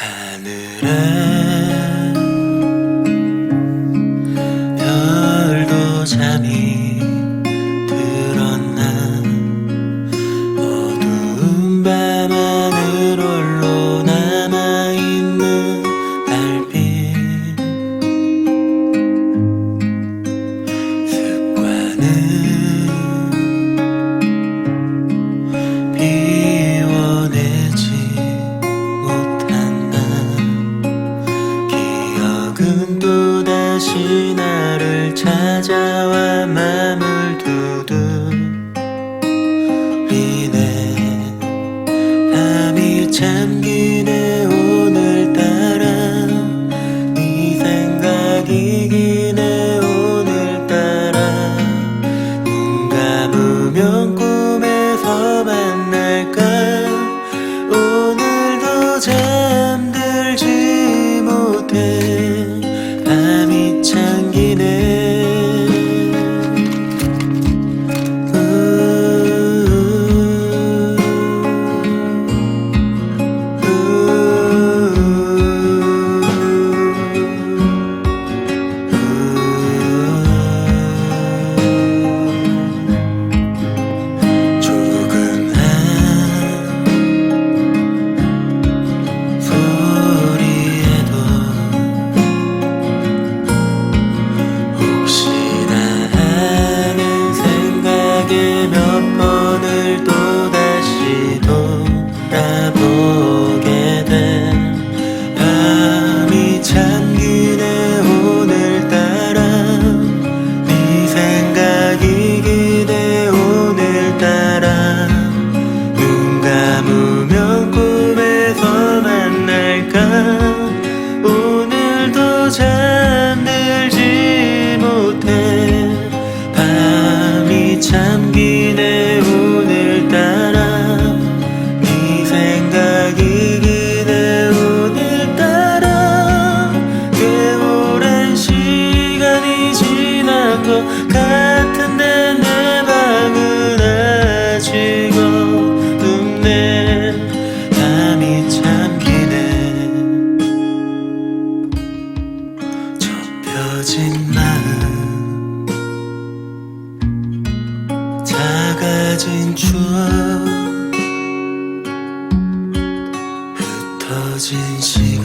하늘에 별도 잠이 들었나? 어두운 밤 하늘 홀로 남아있는 나를 찾아와 time 멀어진 나 작아진 추억. 흩어진 시간.